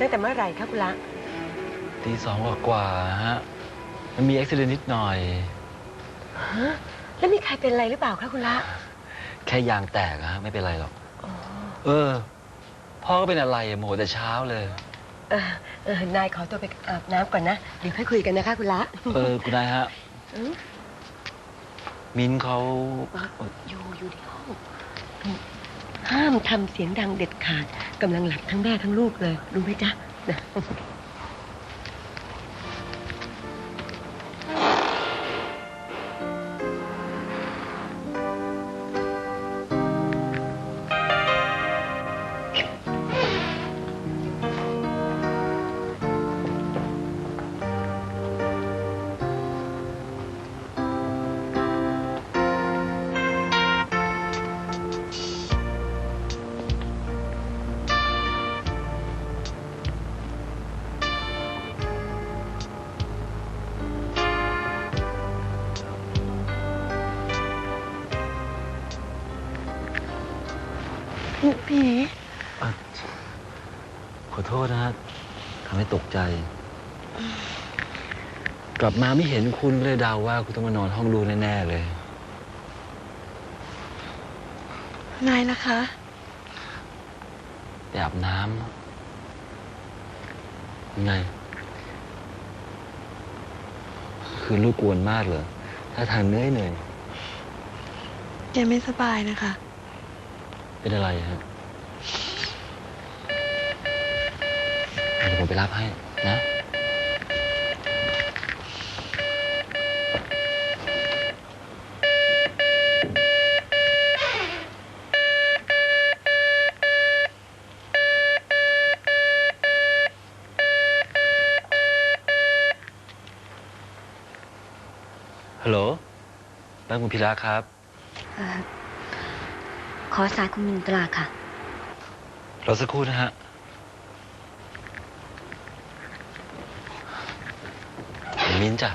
ตั้งแต่เมื่อไหร่คะคุณละตีสองกว่าๆฮะ มันมีอุบิเหตุนิดหน่อย ฮะแล้วมีใครเป็นอะไรหรือเปล่าคะคุณละแค่ยางแตกอะฮะไม่เป็นไรหรอกอ๋อเออ พ่อก็เป็นอะไรอะโมโหแต่เช้าเลย เออเออนายขอตัวไปอาบน้ำก่อนนะเดี๋ยวค่อยคุยกันนะคะคุณละเออ คุณนายฮะ อืมมิ้นเขาอยู่อยู่ที่ห้อง ห้ามทำเสียงดังเด็ดขาดกำลังหลับทั้งแม่ทั้งลูกเลย รู้ไหมจ๊ะ นะผีอะขอโทษนะฮะทำให้ตกใจ กลับมาไม่เห็นคุณก็เลยเดาว่าคุณต้องมานอนห้องรูแน่ๆเลย นายล่ะคะ ไปอาบน้ำยังไง คือลูกกวนมากเหรอถ้าทางเหนื่อยเหนื่อย แกไม่สบายนะคะ เป็นอะไรฮะเดี๋ยวผมไปรับให้นะ ฮัลโหลบ้านคุณพิระครับ เอ่อ ขอสายคุณมินตราค่ะ รอสักครู่นะฮะ มิ้นจ้ะ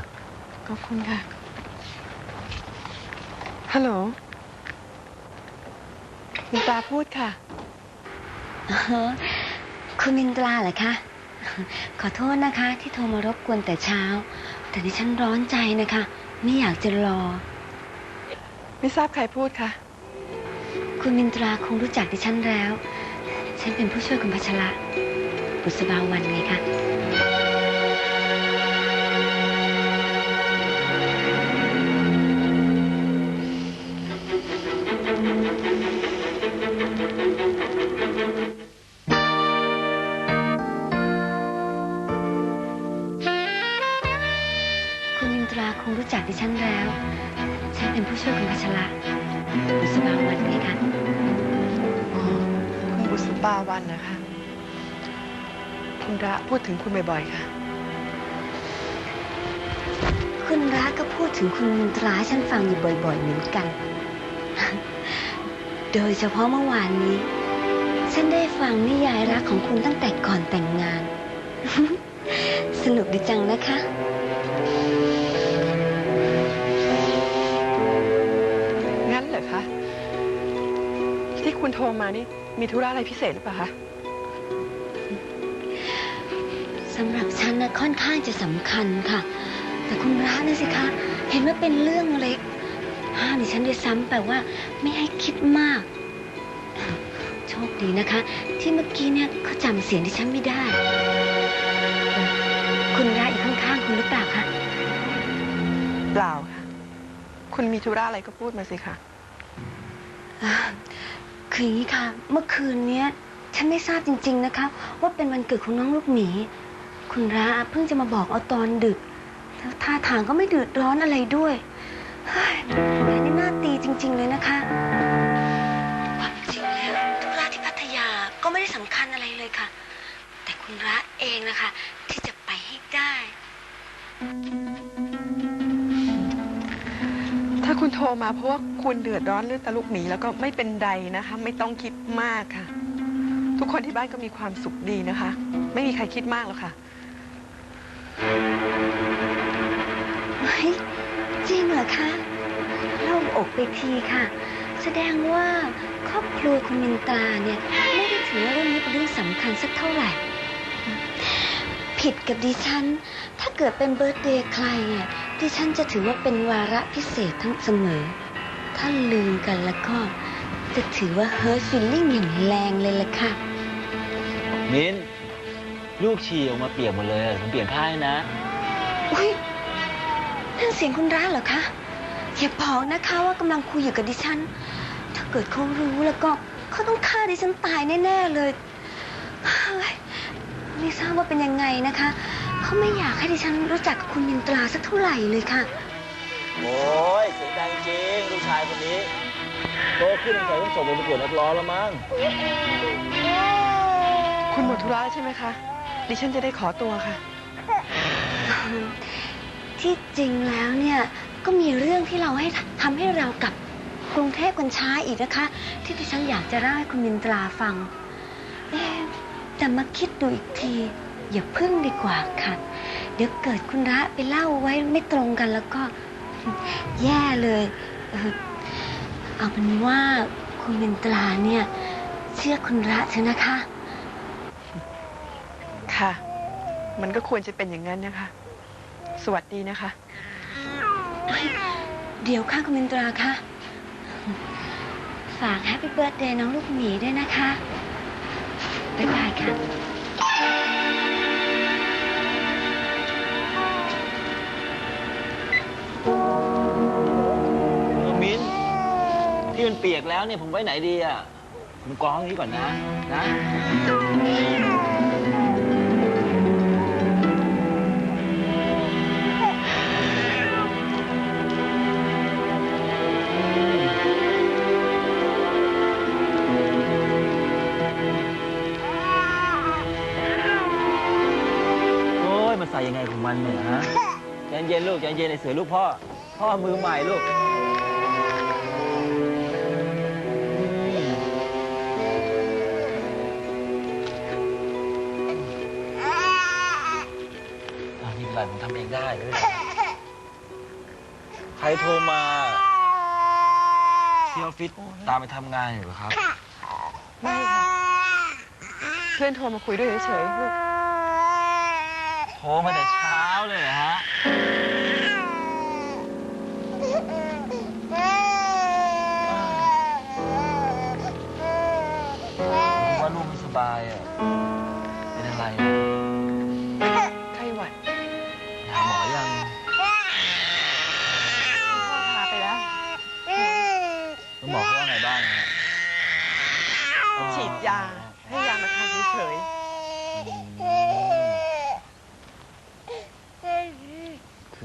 ขอบคุณค่ะ ฮัลโหลคุณตาพูดค่ะ คุณมินตราเหรอคะ ขอโทษนะคะ ที่โทรมารบกวนแต่เช้า แต่ดิฉันร้อนใจนะคะ ไม่อยากจะรอ ไม่ทราบใครพูดค่ะ คุณมินตราคงรู้จักดิฉันแล้ว ฉันเป็นผู้ช่วยคุณพัชระบุษบาวันไงคะ บุษบาวันนะคะ คุณระพูดถึงคุณบ่อยๆค่ะ คุณรักก็พูดถึงคุณมินตราให้ฉันฟังอยู่บ่อยๆเหมือนกัน โดยเฉพาะเมื่อวานนี้ ฉันได้ฟังนิยายรักของคุณตั้งแต่ก่อนแต่งงาน สนุกดีจังนะคะ งั้นเหรอคะ ที่คุณโทรมานี่ มีธุระอะไรพิเศษหรือเปล่าคะ สำหรับฉันนะค่อนข้างจะสำคัญค่ะ แต่คุณรักนะสิคะ เห็นว่าเป็นเรื่องเล็ก ห้ามดิฉันด้วยซ้ำแต่ว่าไม่ให้คิดมาก โชคดีนะคะ ที่เมื่อกี้เนี่ยเขาจำเสียงดิฉันไม่ได้เอ่อคุณรักอยู่ข้างๆคุณหรือเปล่าคะ เปล่าค่ะ คุณมีธุระอะไรก็พูดมาสิคะอ่า คืออย่างนี้ค่ะ เมื่อคืนเนี้ย ฉันไม่ทราบจริง ๆนะคะ ว่าเป็นวันเกิดของน้องลูกหมี คุณระเพิ่งจะมาบอกเอาตอนดึกแล้วท่าทางก็ไม่เดือดร้อนอะไรด้วยเฮ้ยคุณระนี่น่าตี มาเพราะว่าคุณเดือดร้อนเรื่องตาลูกหมีแล้วก็ไม่เป็นไรนะคะ ไม่ต้องคิดมากค่ะ ทุกคนที่บ้านก็มีความสุขดีนะคะ ไม่มีใครคิดมากหรอกค่ะเฮ้ยจริงเหรอคะโล่งอกไปทีค่ะ แสดงว่าครอบครัวคุณมินตราเนี่ย ไม่ได้ถือว่าเรื่องนี้เป็นเรื่องสำคัญสักเท่าไหร่ ผิดกับดิฉัน ถ้าเกิดเป็นเบิร์ตเดย์ใครอะดิฉันจะถือว่าเป็นวาระพิเศษทั้งเสมอ ถ้าลืมกันแล้วก็ จะถือว่าเฮิร์ตฟิลลิ่งอย่างแรงเลยล่ะค่ะ มิ้น ลูกฉี่ออกมาเปียกหมดเลยอะผมเปลี่ยนผ้าให้นะ อุ้ยนั่นเสียงคุณร้านเหรอคะอย่าบอกนะคะว่ากำลังคุยอยู่กับดิฉัน ถ้าเกิดเขารู้แล้วก็เขาต้องฆ่าดิฉันตายแน่ ๆ เลยเฮ้ย ไม่ทราบว่าเป็นยังไงนะคะ เขาไม่อยากให้ดิฉันรู้จักกับคุณมินตราสักเท่าไหร่เลยค่ะ โอ้ยเสียงดังจริงลูกชายคนนี้โตขึ้นสงสัยต้องส่งไปประกวดนักร้องแล้วมั้งคุณหมดธุระใช่ไหมคะ ดิฉันจะได้ขอตัวค่ะ ที่จริงแล้วเนี่ยก็มีเรื่องที่เราให้ทำให้เรากลับกรุงเทพกันช้าอีกนะคะ ที่ดิฉันอยากจะเล่าให้คุณมินตราฟังเอ๊ะ แต่มาคิดดูอีกที อย่าพึ่งดีกว่าค่ะ เดี๋ยวเกิดคุณระไปเล่าไว้ไม่ตรงกันแล้วก็ แย่เลยเออเอาเป็นว่าคุณมินตราเนี่ย เชื่อคุณระเถอะนะคะ ค่ะ มันก็ควรจะเป็นอย่างนั้นนะคะ สวัสดีนะคะ เดี๋ยวค่ะคุณมินตราคะฝากแฮปปี้เบิร์ดเดย์น้องลูกหมีด้วยนะคะ บ๊ายบายค่ะ เออมิ้นที่มันเปียกแล้วเนี่ยผมไว้ไหนดีอะผมกองนี้ก่อนนะนะ เย็นๆลูกใจเย็นไอ้เสือลูกพ่อ พ่อมือใหม่ลูกอ่านี่เป็นไรผมทำเองได้ไม่เป็นไรใครโทรมาที่ออฟฟิศตามไปทำงานอยู่เหรอครับ ไม่ค่ะ เพื่อนโทรมาคุยด้วยเฉยๆลูก โทรมาแต่เช้าเลยเหรอฮะ ผมว่าลูกไม่สบายอะ เป็นอะไรอะไข้หวัดหาหมอยัง พ่อพาไปแล้ว แล้วหมอเขาว่าไงบ้างฮะฉีดยาให้ยามาทานเฉย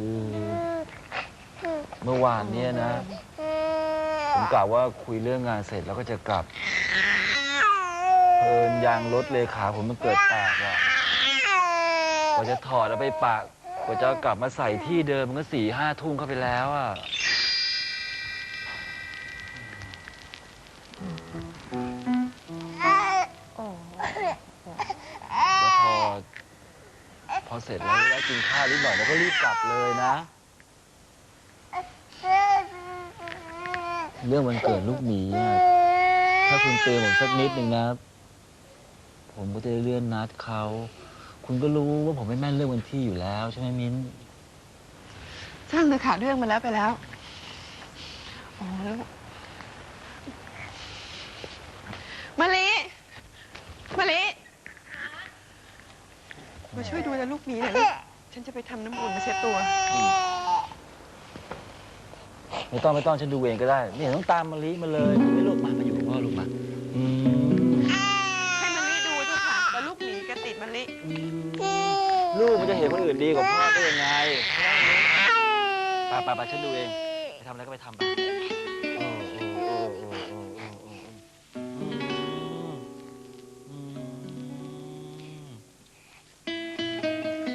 คือเมื่อวานเนี่ยนะ ผมกล่าวว่าคุยเรื่องงานเสร็จแล้วก็จะกลับ เพลินยางรถเลขาผมมันเกิดแตกอะกว่าจะถอดแล้วไปปากกว่าจะกลับมาใส่ที่เดิมมันก็สี่ห้าทุ่มเข้าไปแล้วอะ เสร็จแล้วแล้วกินข้าวนิดหน่อยแล้วก็รีบกลับเลยนะ เรื่องมันเกิดลูกหมีอะถ้าคุณเตือนผมสักนิดหนึ่งนะ ผมก็จะได้เลื่อนนัดเขา คุณก็รู้ว่าผมไม่แม่นเรื่องวันที่อยู่แล้วใช่ไหมมิ้น ช่างเลยค่ะเรื่องมันแล้วไปแล้วอ๋อแล้วมะลิมะลิมาช่วยดูแล กหมีหน่อยลูกฉันจะไปทำน้ำอุ่นมาเช็ดตัว ไม่ต้องไม่ต้องฉันดูเองก็ได้ ไม่เห็นต้องตามมาลิมาเลยไม่ลูกมามาอยู่กับพ่อลูกมาอืมให้มะลิดูเถอะค่ะแต่ลูกหมีก็ติดมะลิลูกมันจะเห็นคนอื่นดีกว่าพ่อได้ยังไงไปไปไปฉันดูเองไปทำอะไรก็ไปทำไป